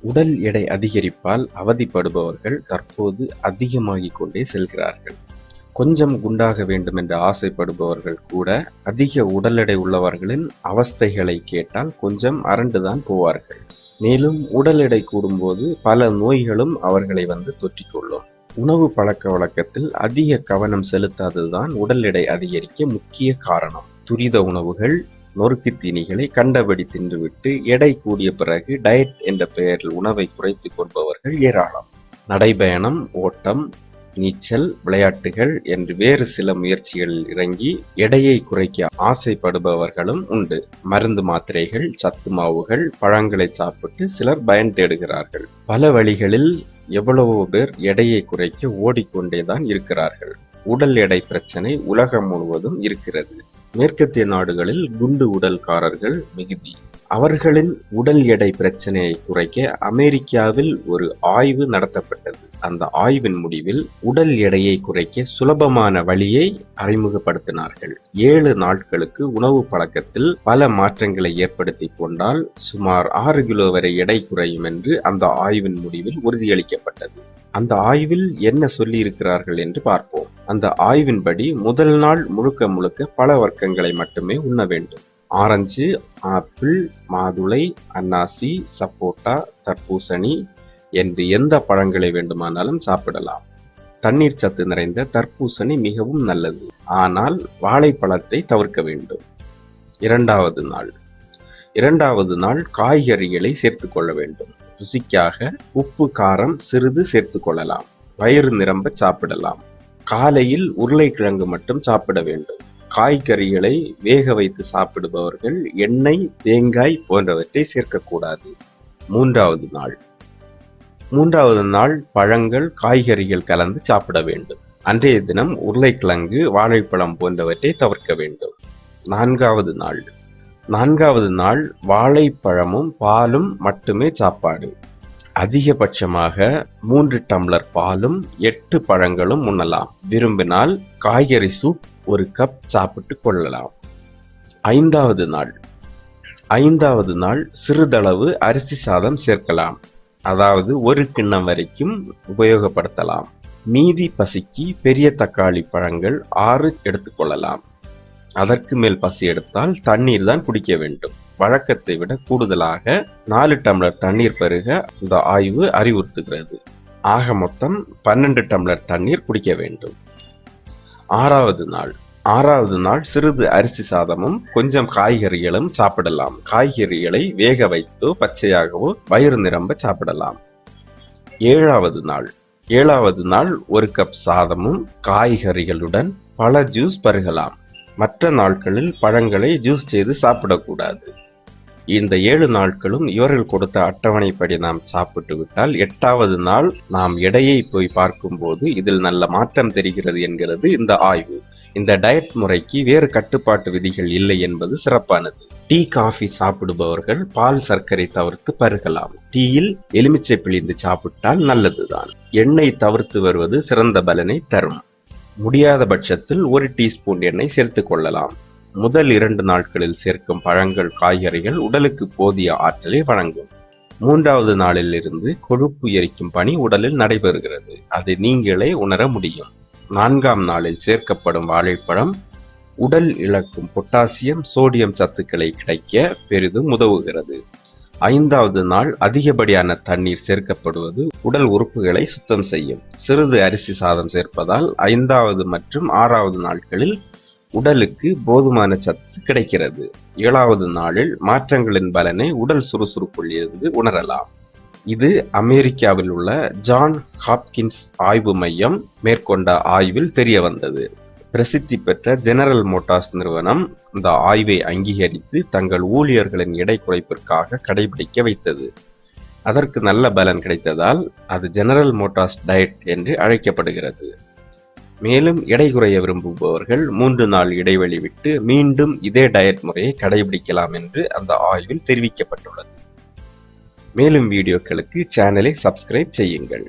உடல் எடை அதிகரிப்பால் அவதிப்படுபவர்கள் தற்போது அதிகமாகிக் கொண்டே செல்கிறார்கள். கொஞ்சம் குண்டாக வேண்டும் என்று ஆசைப்படுபவர்கள் கூட அதிக உடல் எடை உள்ளவர்களின் அவஸ்தைகளை கேட்டால் கொஞ்சம் அரண்டுதான் போவார்கள். மேலும் உடல் எடை கூடும்போது பல நோய்களும் அவர்களை வந்து தொற்றிக்கொள்ளும். உணவு பழக்க வழக்கத்தில் அதிக கவனம் செலுத்தாததுதான் உடல் எடை அதிகரிக்க முக்கிய காரணம். துரித உணவுகள் நொறுக்கு தீனிகளை கண்டபடி தின்றுவிட்டு எடை கூடிய பிறகு டயட் என்ற பெயரில் உணவை குறைத்துக் கொள்பவர்கள் ஏராளம். நடைபயணம் ஓட்டம் நீச்சல் விளையாட்டுகள் என்று வேறு சில முயற்சிகளில் இறங்கி எடையை குறைக்க ஆசைப்படுபவர்களும் உண்டு. மருந்து மாத்திரைகள் சத்து மாவுகள் பழங்களை சாப்பிட்டு சிலர் பயன் தேடுகிறார்கள். பல வழிகளில் எவ்வளவோ பேர் எடையை குறைக்க ஓடிக்கொண்டேதான் இருக்கிறார்கள். உடல் எடை பிரச்சனை உலகம் முழுவதும் இருக்கிறது. மேற்கத்திய நாடுகளில் குண்டு உடல்காரர்கள் மிகுதி. அவர்களின் உடல் எடை பிரச்சனையை குறைக்க அமெரிக்காவில் ஒரு ஆய்வு நடத்தப்பட்டது. அந்த ஆய்வின் முடிவில் உடல் எடையை குறைக்க சுலபமான வழியை அறிமுகப்படுத்தினார்கள். ஏழு நாட்களுக்கு உணவு பழக்கத்தில் பல மாற்றங்களை ஏற்படுத்தி கொண்டால் சுமார் ஆறு கிலோ வரை எடை குறையும் என்று அந்த ஆய்வின் முடிவில் உறுதியளிக்கப்பட்டது. அந்த ஆய்வில் என்ன சொல்லியிருக்கிறார்கள் என்று பார்ப்போம். அந்த ஆய்வின்படி முதல் நாள் முழுக்க முழுக்க பல வர்க்கங்களை மட்டுமே உண்ண வேண்டும். ஆரஞ்சு ஆப்பிள் மாதுளை அன்னாசி சப்போட்டா தர்பூசணி என்று எந்த பழங்களை வேண்டுமானாலும் சாப்பிடலாம். தண்ணீர் சத்து நிறைந்த தர்பூசணி மிகவும் நல்லது. ஆனால் வாழைப்பழத்தை தவிர்க்க வேண்டும். இரண்டாவது நாள். இரண்டாவது நாள் காய்கறிகளை சேர்த்து கொள்ள வேண்டும். ருசிக்காக உப்பு காரம் சிறிது சேர்த்து கொள்ளலாம். வயிறு நிரம்ப சாப்பிடலாம். காலையில் உருளைக்கிழங்கு மட்டும் சாப்பிட வேண்டும். காய்கறிகளை வேக வைத்து சாப்பிடுபவர்கள் எண்ணெய் தேங்காய் போன்றவற்றை சேர்க்கக்கூடாது. மூன்றாவது நாள். மூன்றாவது நாள் பழங்கள் காய்கறிகள் கலந்து சாப்பிட வேண்டும். அன்றைய தினம் உருளைக்கிழங்கு வாழைப்பழம் போன்றவற்றை தவிர்க்க வேண்டும். நான்காவது நாள். நான்காவது நாள் வாழைப்பழமும் பாலும் மட்டுமே சாப்பாடு. அதிகபட்சமாக மூன்று டம்ளர் பாலும் எட்டு பழங்களும் உண்ணலாம். விரும்பினால் காய்கறி சூப் ஒரு கப் சாப்பிட்டு கொள்ளலாம். ஐந்தாவது நாள். ஐந்தாவது நாள் சிறிதளவு அரிசி சாதம் சேர்க்கலாம். அதாவது ஒரு கிண்ணம் வரைக்கும் உபயோகப்படுத்தலாம். மீதி பசிக்கு பெரிய தக்காளி பழங்கள் ஆறு எடுத்துக்கொள்ளலாம் அதற்கு மேல் பசி எடுத்தால் தண்ணீர் தான் குடிக்க வேண்டும். வழக்கத்தை விட கூடுதலாக நாலு டம்ளர் தண்ணீர் பருக இந்த ஆய்வு அறிவுறுத்துகிறது. ஆக மொத்தம் பன்னெண்டு டம்ளர் தண்ணீர் குடிக்க வேண்டும். ஆறாவது நாள். ஆறாவது நாள் சிறிது அரிசி சாதமும் கொஞ்சம் காய்கறிகளும் சாப்பிடலாம். காய்கறிகளை வேக வைத்தோ பச்சையாகவோ வயிறு நிரம்ப சாப்பிடலாம். ஏழாவது நாள். ஏழாவது நாள் ஒரு கப் சாதமும் காய்கறிகளுடன் பல ஜூஸ் பருகலாம். மற்ற நாட்களில் பழங்களை ஜூஸ் செய்து சாப்பிடக்கூடாது. இந்த ஏழு நாட்களும் இவர்கள் கொடுத்த அட்டவணைப்படி நாம் சாப்பிட்டு விட்டால் எட்டாவது நாள் நாம் எடையை போய் பார்க்கும்போது இதில் நல்ல மாற்றம் தெரிகிறது என்கிறது இந்த ஆய்வு. இந்த டயட் முறைக்கு வேறு கட்டுப்பாட்டு விதிகள் இல்லை என்பது சிறப்பானது. டீ காஃபி சாப்பிடுபவர்கள் பால் சர்க்கரை தவிர்த்து பருகலாம். டீயில் எலுமிச்சை பிழிந்து சாப்பிட்டால் நல்லதுதான். எண்ணெய் தவிர்த்து வருவது சிறந்த பலனை தரும். முடியாத பட்சத்தில் ஒரு டீஸ்பூன் எண்ணெய் சேர்த்துக் கொள்ளலாம். முதல் இரண்டு நாட்களில் சேர்க்கும் பழங்கள் காய்கறிகள் உடலுக்கு போதிய ஆற்றலை வழங்கும். மூன்றாவது நாளில் இருந்து கொழுப்பு எரிக்கும் பணி உடலில் நடைபெறுகிறது. அதை நீங்களே உணர முடியும். நான்காம் நாளில் சேர்க்கப்படும் வாழைப்பழம் உடல் இழக்கும் பொட்டாசியம் சோடியம் சத்துக்களை கிடைக்க பெரிதும் உதவுகிறது. ஐந்தாவது நாள் அதிகப்படியான தண்ணீர் சேர்க்கப்படுவது உடல் உறுப்புகளை சுத்தம் செய்யும். சிறிது அரிசி சாதம் சேர்ப்பதால் ஐந்தாவது மற்றும் ஆறாவது நாட்களில் உடலுக்கு போதுமான சத்து கிடைக்கிறது. ஏழாவது நாளில் மாற்றங்களின் பலனை உடல் சுறுசுறுப்பில் இருந்து உணரலாம். இது அமெரிக்காவில் உள்ள ஜான் ஹாப்கின்ஸ் ஆய்வு மையம் மேற்கொண்ட ஆய்வில் தெரிய வந்தது பிரசித்தி பெற்ற ஜெனரல் மோட்டார்ஸ் நிறுவனம் இந்த ஆய்வை அங்கீகரித்து தங்கள் ஊழியர்களின் எடை குறைப்பிற்காக கடைபிடிக்க வைத்தது. அதற்கு நல்ல பலன் கிடைத்ததால் அது ஜெனரல் மோட்டார்ஸ் டயட் என்று அழைக்கப்படுகிறது. மேலும் எடை குறைய விரும்புபவர்கள் மூன்று நாள் இடைவெளி விட்டு மீண்டும் இதே டயட் முறையை கடைபிடிக்கலாம் என்று அந்த ஆய்வில் தெரிவிக்கப்பட்டுள்ளது. மேலும் வீடியோக்களுக்கு சேனலை சப்ஸ்கிரைப் செய்யுங்கள்.